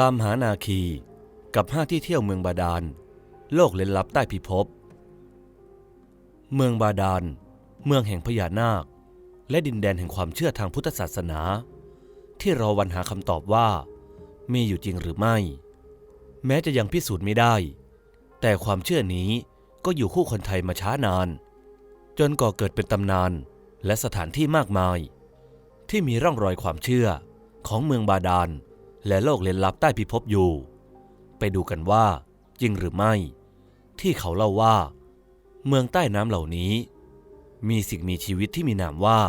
ตามหานาคีกับห้าที่เที่ยวเมืองบาดาล โลกเล่นลับใต้พิภพ เมืองบาดาล เมืองแห่งพญานาค และดินแดนแห่งความเชื่อทางพุทธศาสนา ที่รอวันหาคำตอบว่า มีอยู่จริงหรือไม่ แม้จะยังพิสูจน์ไม่ได้ แต่ความเชื่อนี้ก็อยู่คู่คนไทยมาช้านาน จนก่อเกิดเป็นตำนานและสถานที่มากมาย ที่มีร่องรอยความเชื่อของเมืองบาดาล และโลกเล่นลับใต้พิภพอยู่ ไปดูกันว่าจริงหรือไม่ ที่เขาเล่าว่า เมืองใต้น้ำเหล่านี้ มีสิ่งมีชีวิตที่มีนามว่า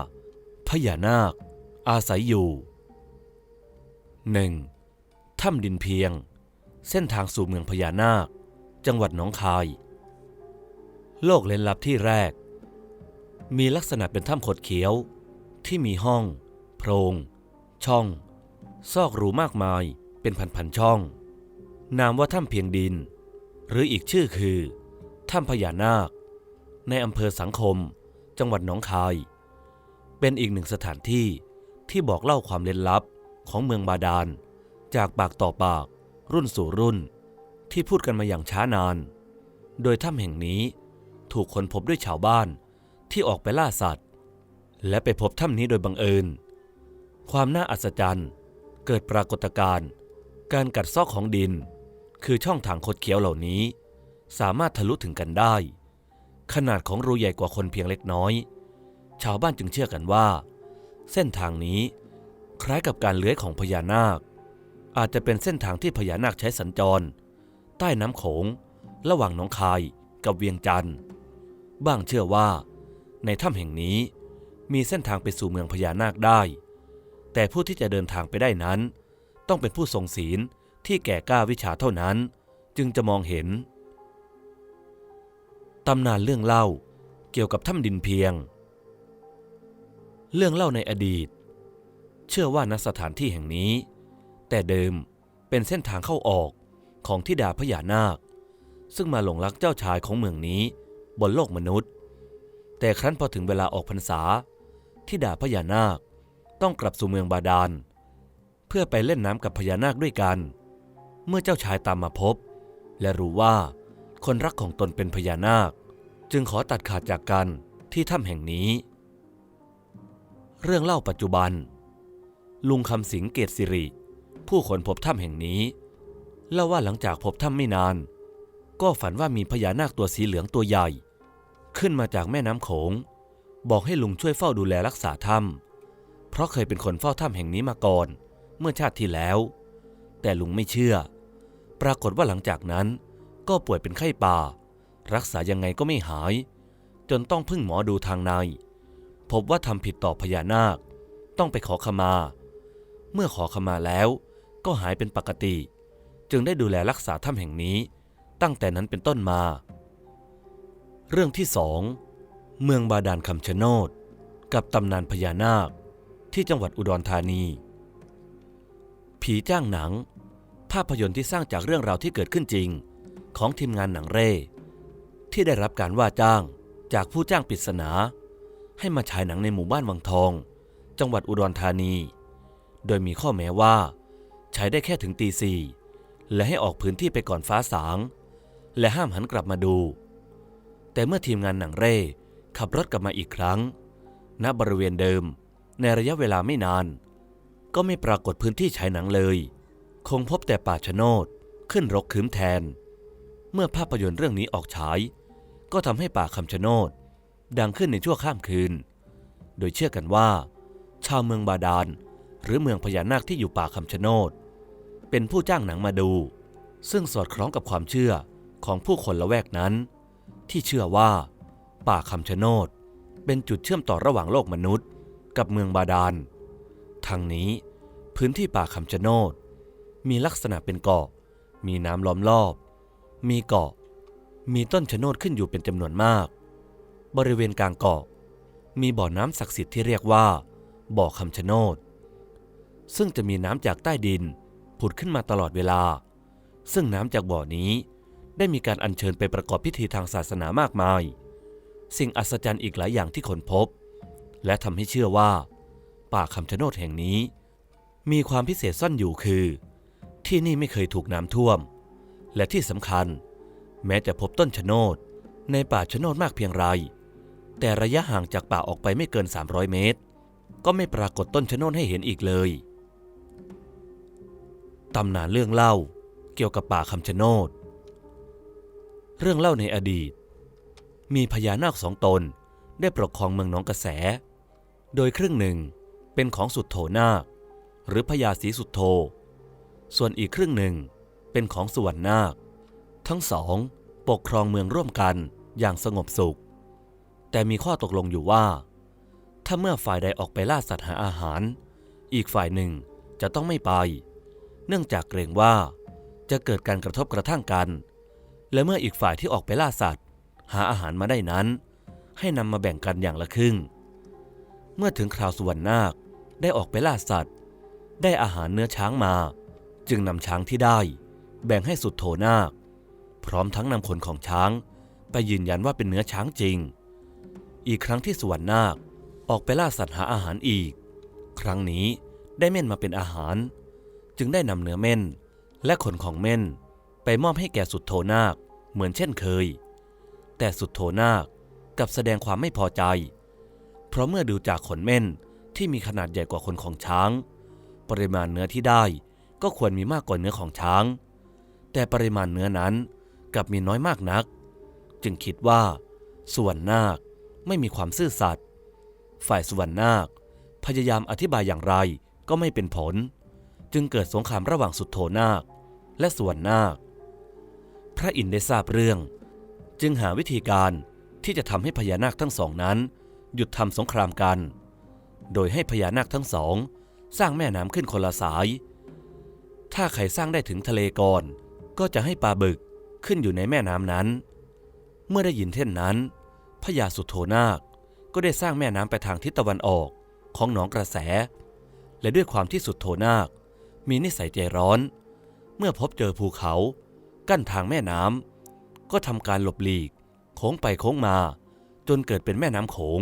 พญานาค อาศัยอยู่ 1. ถ้ำดินเพียง เส้นทางสู่เมืองพญานาค จังหวัดหนองคาย โลกเล่นลับที่แรก มีลักษณะเป็นถ้ำขดเขียวที่มีห้อง โพรง ช่อง ซอกรูมากมายเป็นพันๆช่อง นามว่าถ้ำเพียงดิน หรืออีกชื่อคือถ้ำพญานาค ในอำเภอสังคม จังหวัดหนองคาย เป็นอีกหนึ่งสถานที่ที่บอกเล่าความเล้นลับของเมืองบาดาล จากปากต่อปาก รุ่นสู่รุ่น ที่พูดกันมาอย่างช้านาน โดยถ้ำแห่งนี้ถูกค้นพบด้วยชาวบ้านที่ออกไปล่าสัตว์ และไปพบถ้ำนี้โดยบังเอิญ ความน่าอัศจรรย์ เกิดปรากฏการณ์การกัดซอกของดิน คือช่องทางคดเคี้ยวเหล่านี้ สามารถทะลุถึงกันได้ ขนาดของรูใหญ่กว่าคนเพียงเล็กน้อย ชาวบ้านจึงเชื่อกันว่า เส้นทางนี้คล้ายกับการเลื้อยของพญานาค อาจจะเป็นเส้นทางที่พญานาคใช้สัญจร ใต้น้ำโขง ระหว่างหนองคายกับเวียงจันทร์บ้างเชื่อว่า ในถ้ำแห่งนี้มีเส้นทางไปสู่เมืองพญานาคได้ แต่ผู้ที่จะเดินทางไปได้นั้น ต้องเป็นผู้ทรงศีลที่แก่กล้าวิชาเท่านั้น จึงจะมองเห็น ตำนานเรื่องเล่าเกี่ยวกับถ้ำดินเพียง เรื่องเล่าในอดีต เชื่อว่าณสถานที่แห่งนี้ แต่เดิมเป็นเส้นทางเข้าออกของทิดาพญานาค ซึ่งมาหลงรักเจ้าชายของเมืองนี้บนโลกมนุษย์ แต่ครั้นพอถึงเวลาออกพรรษาทิดาพญานาค ต้องกลับสู่เมืองบาดาล เพื่อไปเล่นน้ำกับพญานาคด้วยกัน เมื่อเจ้าชายตามมาพบ และรู้ว่าคนรักของตนเป็นพญานาค จึงขอตัดขาดจากกันที่ถ้ำแห่งนี้ เรื่องเล่าปัจจุบัน ลุงคำสิงเกตสิริ ผู้คนพบถ้ำแห่งนี้ เล่าว่าหลังจากพบถ้ำไม่นาน ก็ฝันว่ามีพญานาคตัวสีเหลืองตัวใหญ่ ขึ้นมาจากแม่น้ำโขง บอกให้ลุงช่วยเฝ้าดูแลรักษาถ้ำ เพราะเคยเป็นคนเฝ้าถ้ำแห่งนี้มาก่อน เมื่อชาติที่แล้ว แต่ลุงไม่เชื่อ ปรากฏว่าหลังจากนั้นก็ป่วยเป็นไข้ป่า รักษายังไงก็ไม่หาย จนต้องพึ่งหมอดูทางใน พบว่าทำผิดต่อพญานาค ต้องไปขอขมา เมื่อขอขมาแล้วก็หายเป็นปกติ จึงได้ดูแลรักษาถ้ำแห่งนี้ ตั้งแต่นั้นเป็นต้นมา เรื่องที่สองเมืองบาดาลคำชะโนด กับตำนานพญานาค ที่จังหวัดอุดรธานี ผีจ้างหนัง ภาพยนตร์ที่สร้างจากเรื่องราวที่เกิดขึ้นจริง ของทีมงานหนังเร่ ที่ได้รับการว่าจ้างจากผู้จ้างปริศนา ให้มาฉายหนังในหมู่บ้านวังทอง จังหวัดอุดรธานี โดยมีข้อแม้ว่าฉายได้แค่ถึงตีสี่และให้ออกพื้นที่ไปก่อนฟ้าสาง และห้ามหันกลับมาดู แต่เมื่อทีมงานหนังเร่ขับรถกลับมาอีกครั้ง ณบริเวณเดิม ในระยะเวลาไม่นาน ก็ไม่ปรากฏพื้นที่ฉายหนังเลย คงพบแต่ป่าชะโนดขึ้นรกคืมแทน เมื่อภาพยนตร์เรื่องนี้ออกฉาย ก็ทำให้ป่าคำชะโนดดังขึ้นในชั่วข้ามคืน โดยเชื่อกันว่า ชาวเมืองบาดาลหรือเมืองพญานาคที่อยู่ป่าคำชะโนดเป็นผู้จ้างหนังมาดู ซึ่งสอดคล้องกับความเชื่อของผู้คนละแวกนั้น ที่เชื่อว่า ป่าคำชะโนดเป็นจุดเชื่อมต่อระหว่างโลกมนุษย์ กับเมืองบาดาล ทั้งนี้พื้นที่ป่าคำชะโนด มีลักษณะเป็นเกาะ มีน้ำล้อมรอบ มีเกาะ มีต้นชะโนดขึ้นอยู่เป็นจำนวนมาก บริเวณกลางเกาะ มีบ่อน้ำศักดิ์สิทธิ์ที่เรียกว่า บ่อคำชะโนด ซึ่งจะมีน้ำจากใต้ดินผุดขึ้นมาตลอดเวลา ซึ่งน้ำจากบ่อนี้ได้มีการอัญเชิญไปประกอบพิธีทางศาสนามากมาย สิ่งอัศจรรย์อีกหลายอย่างที่ค้นพบ และทำให้เชื่อว่า ป่าคำชะโนดแห่งนี้ มีความพิเศษซ่อนอยู่คือ ที่นี่ไม่เคยถูกน้ำท่วม และที่สำคัญ แม้จะพบต้นชะโนดในป่าชะโนดมากเพียงไร แต่ระยะห่างจากป่าออกไปไม่เกิน 300 เมตร ก็ไม่ปรากฏต้นชะโนดให้เห็นอีกเลยตำนานเรื่องเล่าเกี่ยวกับป่าคำชะโนด เรื่องเล่าในอดีต มีพญานาคสองตนได้ปกครองเมืองหนองกระแส โดยครึ่งหนึ่งเป็นของสุดโทนาค หรือพญาศรีสุดโท ส่วนอีกครึ่งหนึ่งเป็นของสุวรรณนาค ทั้งสองปกครองเมืองร่วมกันอย่างสงบสุข แต่มีข้อตกลงอยู่ว่า ถ้าเมื่อฝ่ายใดออกไปล่าสัตว์หาอาหาร อีกฝ่ายหนึ่งจะต้องไม่ไป เนื่องจากเกรงว่าจะเกิดการกระทบกระทั่งกัน และเมื่ออีกฝ่ายที่ออกไปล่าสัตว์ หาอาหารมาได้นั้น ให้นำมาแบ่งกันอย่างละครึ่ง เมื่อถึงคราวสุวรรณนาคได้ออกไปล่าสัตว์ ได้อาหารเนื้อช้างมา จึงนำช้างที่ได้ แบ่งให้สุดโทนาค พร้อมทั้งนำขนของช้าง ไปยืนยันว่าเป็นเนื้อช้างจริง อีกครั้งที่สุวรรณนาคออกไปล่าสัตว์หาอาหารอีก ครั้งนี้ได้เม่นมาเป็นอาหาร จึงได้นำเนื้อเม่นและขนของเม่นไปมอบให้แก่สุดโทนาคเหมือนเช่นเคย แต่สุดโทนาคกับแสดงความไม่พอใจ เพราะเมื่อดูจากขนเม่นที่มีขนาดใหญ่กว่าขนของช้าง ปริมาณเนื้อที่ได้ก็ควรมีมากกว่าเนื้อของช้าง แต่ปริมาณเนื้อนั้นกลับมีน้อยมากนัก จึงคิดว่า ส่วนนาคไม่มีความซื่อสัตย์ฝ่ายสุวรรณนาค พยายามอธิบายอย่างไรก็ไม่เป็นผล จึงเกิดสงครามระหว่างสุดโทนาคและส่วนนาค พระอินทร์ได้ทราบเรื่อง จึงหาวิธีการที่จะทำให้พญานาคทั้งสองนั้น หยุดทำสงครามกัน โดยให้พญานาคทั้งสอง สร้างแม่น้ำขึ้นคนละสาย ถ้าใครสร้างได้ถึงทะเลก่อน ก็จะให้ปลาบึกขึ้นอยู่ในแม่น้ำนั้น เมื่อได้ยินเช่นนั้นพญาสุโธนาคก็ได้สร้างแม่น้ำไปทางทิศตะวันออกของหนองกระแส และด้วยความที่สุดโธนาค มีนิสัยใจร้อน เมื่อพบเจอภูเขา กั้นทางแม่น้ำก็ทำการหลบหลีกโค้งไปโค้งมา จนเกิดเป็นแม่น้ำโขง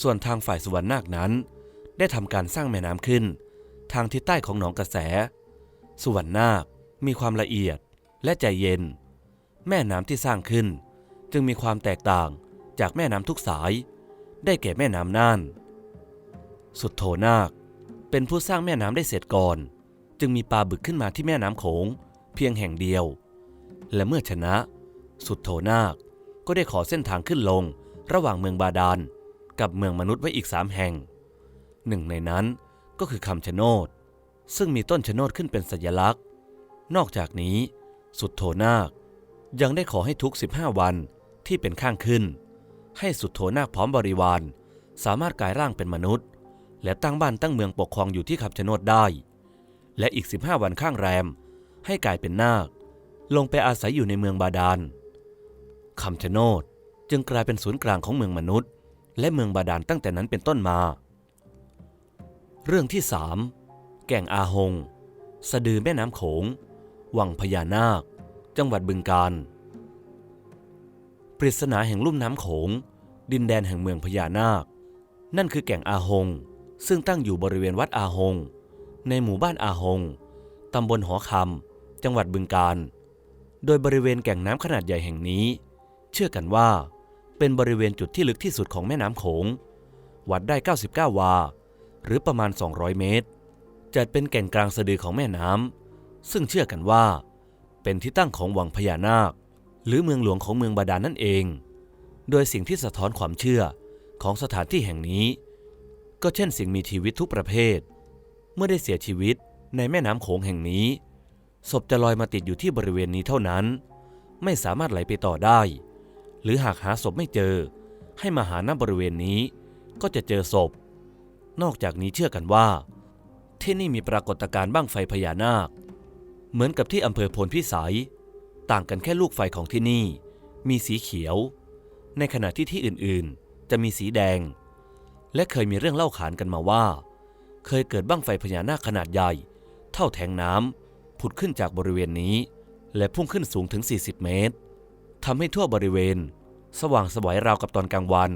ส่วนทางฝ่ายสุวรรณนาคนั้น ได้ทำการสร้างแม่น้ำขึ้น ทางทิศใต้ของหนองกระแสสุวรรณนาคมีความละเอียดและใจเย็น แม่น้ำที่สร้างขึ้น จึงมีความแตกต่างจากแม่น้ำทุกสาย ได้แก่แม่น้ำน่าน สุดโทนาค เป็นผู้สร้างแม่น้ำได้เสร็จก่อน จึงมีปลาบึกขึ้นมาที่แม่น้ำโขงเพียงแห่งเดียว และเมื่อชนะ สุดโทนาคก็ได้ขอเส้นทางขึ้นลงระหว่างเมืองบาดาล กับเมืองมนุษย์ไว้อีกสามแห่ง หนึ่งในนั้นก็คือคำชะโนด ซึ่งมีต้นชะโนดขึ้นเป็นสัญลักษณ์ นอกจากนี้ สุดโทนาค ยังได้ขอให้ทุก 15 วันที่เป็นข้างขึ้น ให้สุดโทนาคพร้อมบริวาร สามารถกลายร่างเป็นมนุษย์ และตั้งบ้านตั้งเมืองปกครองอยู่ที่คำชะโนดได้ และอีก 15 วันข้างแรม ให้กลายเป็นนาค ลงไปอาศัยอยู่ในเมืองบาดาลคำชะโนดจึงกลายเป็นศูนย์กลางของเมืองมนุษย์ และเมืองบาดาลตั้งแต่นั้นเป็นต้นมา เรื่องที่สามแก่งอาหง สะดือแม่น้ำโขง วังพญานาค จังหวัดบึงกาฬปริศนาแห่งลุ่มน้ำโขง ดินแดนแห่งเมืองพญานาค นั่นคือแก่งอาหง ซึ่งตั้งอยู่บริเวณวัดอาหง ในหมู่บ้านอาหง ตำบลหอคำจังหวัดบึงกาฬ โดยบริเวณแก่งน้ำขนาดใหญ่แห่งนี้ เชื่อกันว่า เป็นบริเวณจุดที่ลึกที่สุดของแม่น้ำโขง วัดได้ 99 วา หรือประมาณ 200 เมตร จัดเป็นแก่งกลางสะดือของแม่น้ำ ซึ่งเชื่อกันว่า เป็นที่ตั้งของวังพญานาค หรือเมืองหลวงของเมืองบาดาลนั่นเอง โดยสิ่งที่สะท้อนความเชื่อของสถานที่แห่งนี้ ก็เช่นสิ่งมีชีวิตทุกประเภท เมื่อได้เสียชีวิตในแม่น้ำโขงแห่งนี้ศพจะลอยมาติดอยู่ที่บริเวณนี้เท่านั้น ไม่สามารถไหลไปต่อได้ รือหากหาศพไม่เจอ ให้มาหาณบริเวณนี้ก็จะเจอศพ นอกจากนี้เชื่อกันว่า ที่นี่มีปรากฏการณ์บ้างไฟพญานาค เหมือนกับที่อำเภอโพนพิสัย ต่างกันแค่ลูกไฟของที่นี่ มีสีเขียว ในขณะที่ที่อื่นๆ จะมีสีแดง และเคยมีเรื่องเล่าขานกันมาว่า เคยเกิดบ้างไฟพญานาคขนาดใหญ่ เท่าแทงน้ำผุดขึ้นจากบริเวณนี้ และพุ่งขึ้นสูงถึง 40 เมตรทำให้ทั่วบริเวณ สว่างสวยราวกับตอนกลางวัน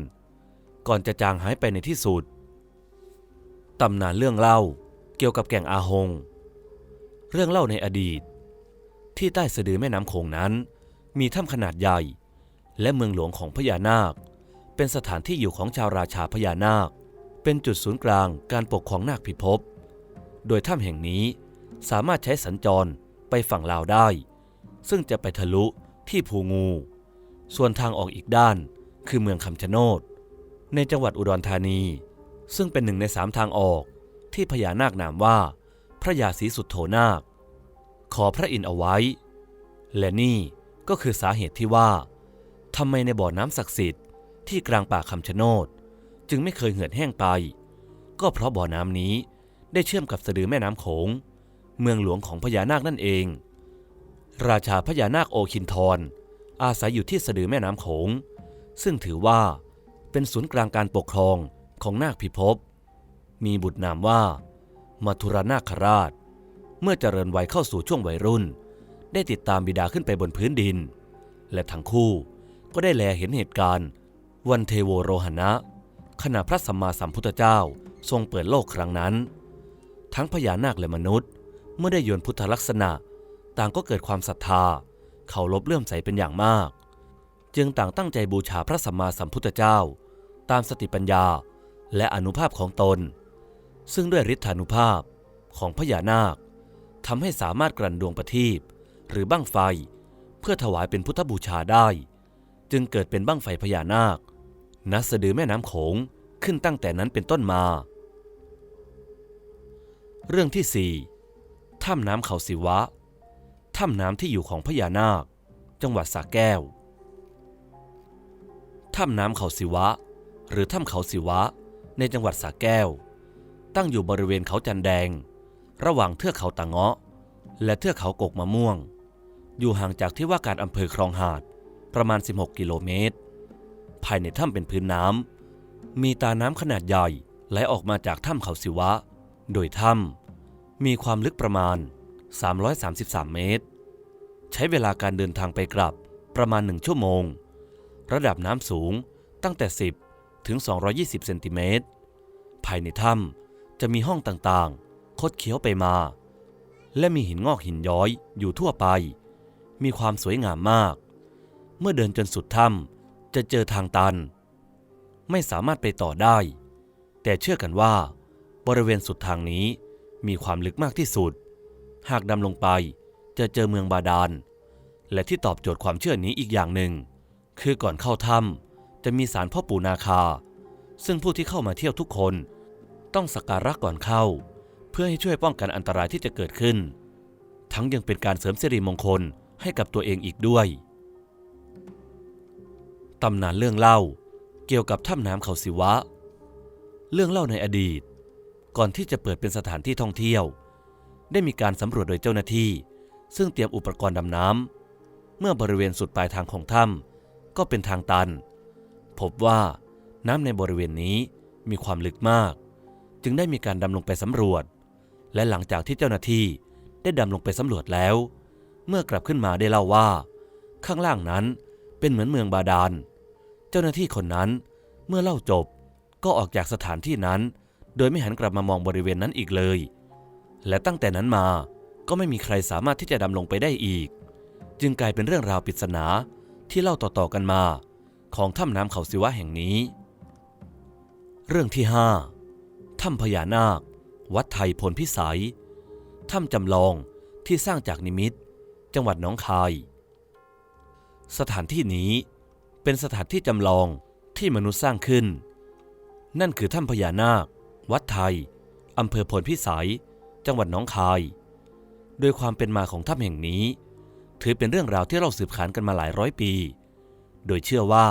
ก่อนจะจางหายไปในที่สุด ตำนานเรื่องเล่าเกี่ยวกับแก่งอาหง เรื่องเล่าในอดีต ที่ใต้สะดือแม่น้ำโขงนั้น มีถ้ำขนาดใหญ่ และเมืองหลวงของพญานาค เป็นสถานที่อยู่ของชาวราชาพญานาค เป็นจุดศูนย์กลางการปกครองนาคพิภพโดยถ้ำแห่งนี้สามารถใช้สัญจรไปฝั่งลาวได้ ซึ่งจะไปทะลุที่ภูงู ส่วนทางออกอีกด้าน คือเมืองคำชะโนด ในจังหวัดอุดรธานี ซึ่งเป็นหนึ่งในสามทางออกที่พญานาคนามว่า พระยาศรีสุดโธนาค ขอพระอินทร์เอาไว้ และนี่ก็คือสาเหตุที่ว่าทำไมในบ่อน้ำศักดิ์สิทธิ์ที่กลางป่าคำชะโนด จึงไม่เคยเหือดแห้งไป ก็เพราะบ่อน้ำนี้ได้เชื่อมกับสะดือแม่น้ำโขง เมืองหลวงของพญานาคนั่นเอง ราชาพญานาคโอคินทร อาศัยอยู่ที่สะดือแม่น้ำโขง ซึ่งถือว่าเป็นศูนย์กลางการปกครองของนาคพิภพ มีบุตรนามว่ามัทุรนาคราช เมื่อเจริญวัยเข้าสู่ช่วงวัยรุ่น ได้ติดตามบิดาขึ้นไปบนพื้นดิน และทั้งคู่ก็ได้แลเห็นเหตุการณ์ วันเทโวโรหณะขณะพระสัมมาสัมพุทธเจ้าทรงเปิดโลกครั้งนั้น ทั้งพญานาคและมนุษย์ เมื่อได้ยนพุทธลักษณะ ต่างก็เกิดความศรัทธา เขาลบเลื่อมใสเป็นอย่างมาก จึงต่างตั้งใจบูชาพระสัมมาสัมพุทธเจ้า ตามสติปัญญาและอนุภาพของตน ซึ่งด้วยฤทธานุภาพของพญานาคทำให้สามารถกลั่นดวงประทีปหรือบั้งไฟ เพื่อถวายเป็นพุทธบูชาได้ จึงเกิดเป็นบั้งไฟพญานาคณสะดือแม่น้ำโขงขึ้นตั้งแต่นั้นเป็นต้นมา เรื่องที่สี่ถ้ำน้ำเขาศิวะ ถ้ำน้ำที่อยู่ของพญานาค จังหวัดสระแก้ว ถ้ำน้ำเขาศิวะ หรือถ้ำเขาศิวะ ในจังหวัดสระแก้ว ตั้งอยู่บริเวณเขาจันแดง ระหว่างเทือกเขาตะเงาะ และเทือกเขากกมะม่วง อยู่ห่างจากที่ว่าการอำเภอคลองหาดประมาณ 16 กิโลเมตร ภายในถ้ำเป็นพื้นน้ำ มีตาน้ำขนาดใหญ่ไหลออกมาจากถ้ำเขาศิวะ โดยถ้ำมีความลึกประมาณ 333 เมตร ใช้เวลาการเดินทางไปกลับประมาณ 1 ชั่วโมง ระดับน้ำสูงตั้งแต่ 10 ถึง 220 เซนติเมตร ภายในถ้ำจะมีห้องต่างๆ คดเคี้ยวไปมา และมีหินงอกหินย้อยอยู่ทั่วไป มีความสวยงามมาก เมื่อเดินจนสุดถ้ำจะเจอทางตัน ไม่สามารถไปต่อได้ แต่เชื่อกันว่า บริเวณสุดทางนี้มีความลึกมากที่สุด หากดำลงไป จะเจอเมืองบาดาล และที่ตอบโจทย์ความเชื่อนี้อีกอย่างหนึ่ง คือก่อนเข้าถ้ำจะมีศาลพ่อปู่นาคา ซึ่งผู้ที่เข้ามาเที่ยวทุกคน ต้องสักการะก่อนเข้า เพื่อให้ช่วยป้องกันอันตรายที่จะเกิดขึ้น ทั้งยังเป็นการเสริมสิริมงคลให้กับตัวเองอีกด้วย ตำนานเรื่องเล่าเกี่ยวกับถ้ำน้ำเขาศิวะ เรื่องเล่าในอดีต ก่อนที่จะเปิดเป็นสถานที่ท่องเที่ยว ได้มีการสำรวจโดยเจ้าหน้าที่ ซึ่งเตรียมอุปกรณ์ดำน้ำเมื่อบริเวณสุดปลายทางของถ้ำก็เป็นทางตัน พบว่าน้ำในบริเวณนี้มีความลึกมาก จึงได้มีการดำลงไปสำรวจ และหลังจากที่เจ้าหน้าที่ได้ดำลงไปสำรวจแล้ว เมื่อกลับขึ้นมาได้เล่าว่า ข้างล่างนั้นเป็นเหมือนเมืองบาดาล เจ้าหน้าที่คนนั้นเมื่อเล่าจบก็ออกจากสถานที่นั้น โดยไม่หันกลับมามองบริเวณนั้นอีกเลย และตั้งแต่นั้นมา ก็ไม่มีใครสามารถที่จะดำลงไปได้อีก จึงกลายเป็นเรื่องราวปริศนาที่เล่าต่อๆกันมา ของถ้ำน้ำเขาศิวะแห่งนี้ เรื่องที่ห้าถ้ำพญานาค วัดไทยพลพิสัย ถ้ำจำลองที่สร้างจากนิมิต จังหวัดหนองคาย สถานที่นี้เป็นสถานที่จำลองที่มนุษย์สร้างขึ้น นั่นคือถ้ำพญานาค วัดไทยอำเภอพลพิสัย จังหวัดหนองคาย โดยความเป็นมาของถ้ำแห่งนี้ ถือเป็นเรื่องราวที่เราสืบขานกันมาหลายร้อยปี โดยเชื่อว่า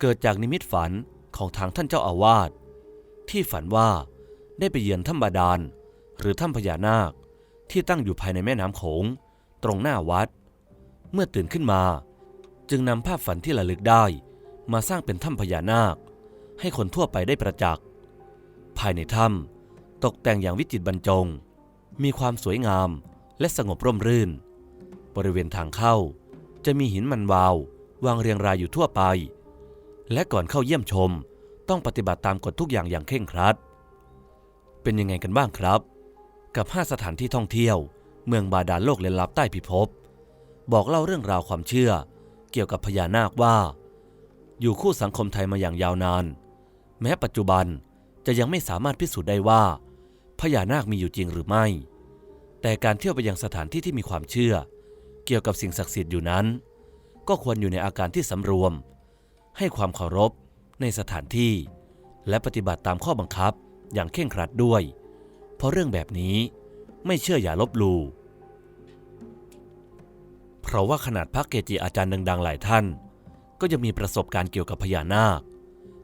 เกิดจากนิมิตฝันของทางท่านเจ้าอาวาสที่ฝันว่าได้ไปเยือนถ้ำบาดาลหรือถ้ำพญานาคที่ตั้งอยู่ภายในแม่น้ำโขง ตรงหน้าวัด เมื่อตื่นขึ้นมา จึงนำภาพฝันที่ระลึกได้มาสร้างเป็นถ้ำพญานาค ให้คนทั่วไปได้ประจักษ์ภายในถ้ำตกแต่งอย่างวิจิตรบรรจง มีความสวยงาม และสงบร่มรื่น บริเวณทางเข้าจะมีหินมันวาว วางเรียงรายอยู่ทั่วไป และก่อนเข้าเยี่ยมชม ต้องปฏิบัติตามกฎทุกอย่างอย่างเคร่งครัด เป็นยังไงกันบ้างครับ กับ 5 สถานที่ท่องเที่ยว เมืองบาดาลโลกเลนลับใต้พิภพ บอกเล่าเรื่องราวความเชื่อ เกี่ยวกับพญานาคว่า อยู่คู่สังคมไทยมาอย่างยาวนาน แม้ปัจจุบันจะยังไม่สามารถพิสูจน์ได้ว่าพญานาคมีอยู่จริงหรือไม่ แต่การเที่ยวไปยังสถานที่ที่มีความเชื่อ เกี่ยวกับสิ่งศักดิ์สิทธิ์อยู่นั้น ก็ควรอยู่ในอาการที่สำรวม ให้ความเคารพในสถานที่ และปฏิบัติตามข้อบังคับอย่างเคร่งครัดด้วย เพราะเรื่องแบบนี้ไม่เชื่ออย่าลบหลู่เพราะว่าขนาดพระเกจิอาจารย์ดัง ๆ หลายท่าน ก็ยังมีประสบการณ์เกี่ยวกับพญานาค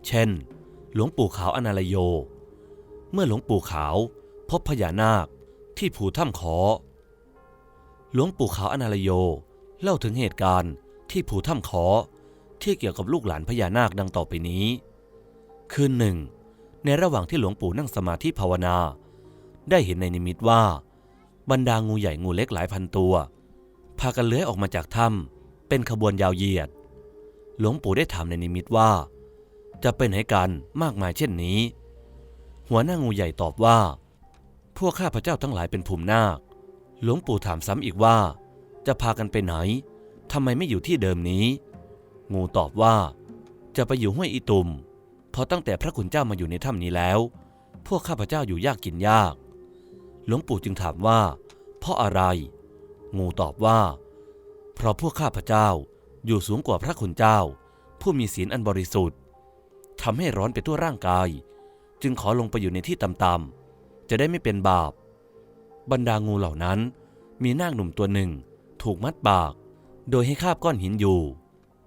เช่น หลวงปู่ขาวอนาลโย เมื่อหลวงปู่ขาวพบพญานาค ที่ภูถ้ำขอ หลวงปู่ขาวอนาลโย เล่าถึงเหตุการณ์ที่ภูถ้ำขอที่เกี่ยวกับลูกหลานพญานาคดังต่อไปนี้ คืนหนึ่ง ในระหว่างที่หลวงปู่นั่งสมาธิภาวนา ได้เห็นในนิมิตว่า บรรดางูใหญ่งูเล็กหลายพันตัว พากันเลื้อยออกมาจากถ้ำเป็นขบวนยาวเหยียด หลวงปู่ได้ถามในนิมิตว่า จะเป็นให้กันมากมายเช่นนี้ หัวหน้างูใหญ่ตอบว่า พวกข้าพเจ้าทั้งหลายเป็นภูมินาค หลวงปู่ถามซ้ำอีกว่า จะพากันไปไหนทำไมไม่อยู่ที่เดิมนี้ งูตอบว่า จะไปอยู่ห้วยอีตุมเพราะตั้งแต่พระคุณเจ้ามาอยู่ในถ้ำนี้แล้ว พวกข้าพเจ้าอยู่ยากกินยาก หลวงปู่จึงถามว่า เพราะอะไร งูตอบว่า เพราะพวกข้าพเจ้าอยู่สูงกว่าพระคุณเจ้า ผู้มีศีลอันบริสุทธิ์ทำให้ร้อนไปทั่วร่างกาย จึงขอลงไปอยู่ในที่ต่ำๆ จะได้ไม่เป็นบาป บรรดางูเหล่านั้น มีนาคหนุ่มตัวหนึ่ง ถูกมัดปาก โดยให้คาบก้อนหินอยู่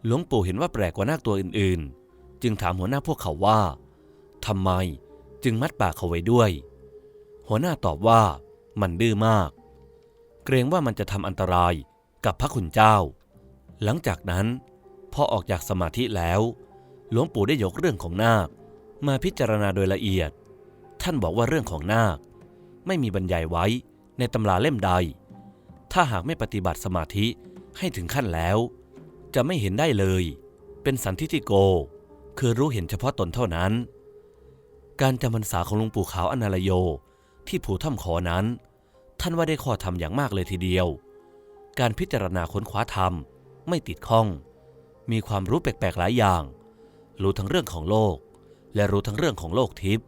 หลวงปู่เห็นว่าแปลกกว่านาคตัวอื่นๆ จึงถามหัวหน้าพวกเขาว่าทำไมจึงมัดปากเขาไว้ด้วย หัวหน้าตอบว่ามันดื้อมาก เกรงว่ามันจะทำอันตรายกับพระคุณเจ้า หลังจากนั้น พอออกจากสมาธิแล้ว หลวงปู่ได้ยกเรื่องของนาค มาพิจารณาโดยละเอียด ท่านบอกว่าเรื่องของนาค ไม่มีบรรยายไว้ในตำราเล่มใด ถ้าหากไม่ปฏิบัติสมาธิให้ถึงขั้นแล้ว จะไม่เห็นได้เลย เป็นสันทิฏฐิโก คือรู้เห็นเฉพาะตนเท่านั้น การจำพรรษาของหลวงปู่ขาวอนาลโยที่ผูถ้ำขอนั้น ท่านว่าได้ข้อธรรมอย่างมากเลยทีเดียว การพิจารณาค้นคว้าธรรมไม่ติดข้อง มีความรู้แปลกๆหลายอย่าง รู้ทั้งเรื่องของโลก และรู้ทั้งเรื่องของโลกทิพย์